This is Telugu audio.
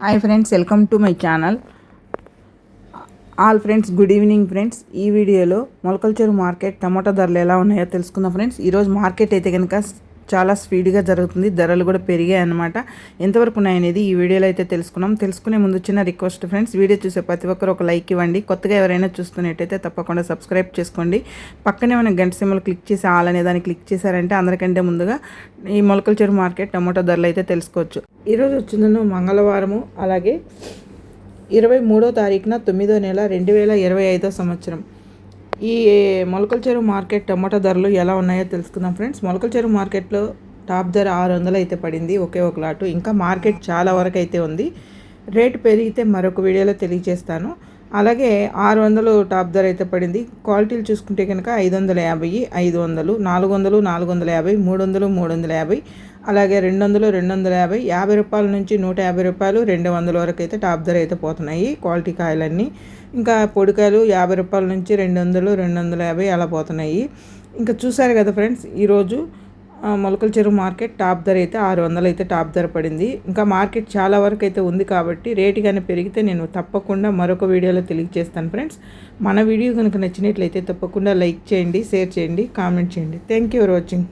Hi friends welcome to my channel all friends good evening friends ఈ వీడియోలో మొలకల్చెరు మార్కెట్ టమాటా ధరలు ఎలా ఉన్నాయో తెలుసుకుందాం ఫ్రెండ్స్ ఈరోజు మార్కెట్ అయితే కనుక చాలా స్పీడ్గా జరుగుతుంది. ధరలు కూడా పెరిగాయి అన్నమాట. ఎంతవరకు ఉన్నాయనేది ఈ వీడియోలో అయితే తెలుసుకున్నాం. తెలుసుకునే ముందు చిన్న రిక్వెస్ట్ ఫ్రెండ్స్ వీడియో చూసే ప్రతి ఒక్కరు ఒక లైక్ ఇవ్వండి. కొత్తగా ఎవరైనా చూస్తున్నట్టయితే తప్పకుండా సబ్స్క్రైబ్ చేసుకోండి. పక్కనే మనం గంట సిమ్మలు క్లిక్ చేసి ఆల్ అనే దాన్ని క్లిక్ చేశారంటే అందరికంటే ముందుగా ఈ మొలకల చెరువు మార్కెట్ టమాటో ధరలు అయితే తెలుసుకోవచ్చు. ఈరోజు వచ్చిందను మంగళవారము. అలాగే ఇరవై మూడో తారీఖున తొమ్మిదో నెల రెండు వేల ఇరవై ఐదో సంవత్సరం. ఈ మొలకల చెరువు మార్కెట్ టమాటా ధరలు ఎలా ఉన్నాయో తెలుసుకుందాం ఫ్రెండ్స్. మొలకల చెరువు మార్కెట్లో టాప్ ధర ఆరు వందలు అయితే పడింది ఒకే ఒక లాటు. ఇంకా మార్కెట్ చాలా వరకు అయితే ఉంది. రేటు పెరిగితే మరొక వీడియోలో తెలియజేస్తాను. అలాగే ఆరు వందలు టాప్ ధర అయితే పడింది. క్వాలిటీలు చూసుకుంటే కనుక ఐదు వందల యాభై ఐదు వందలు నాలుగు వందలు నాలుగు వందల యాభై మూడు వందలు మూడు వందల యాభై అలాగే రెండు వందలు రెండు వందల యాభై యాభై రూపాయల నుంచి నూట యాభై రూపాయలు రెండు వందల వరకు అయితే టాప్ ధర అయితే పోతున్నాయి క్వాలిటీ కాయలన్నీ. ఇంకా పొడికాయలు యాభై రూపాయల నుంచి రెండు వందలు రెండు వందల యాభై అలా పోతున్నాయి. ఇంకా చూసారు కదా ఫ్రెండ్స్ ఈరోజు మొలకల చెరువు మార్కెట్ టాప్ ధర అయితే ఆరు వందలు అయితే టాప్ ధర పడింది. ఇంకా మార్కెట్ చాలా వరకు అయితే ఉంది కాబట్టి రేటు కానీ పెరిగితే నేను తప్పకుండా మరొక వీడియోలో తెలియజేస్తాను ఫ్రెండ్స్. మన వీడియో కనుక నచ్చినట్లయితే తప్పకుండా లైక్ చేయండి షేర్ చేయండి కామెంట్ చేయండి. Thank you for watching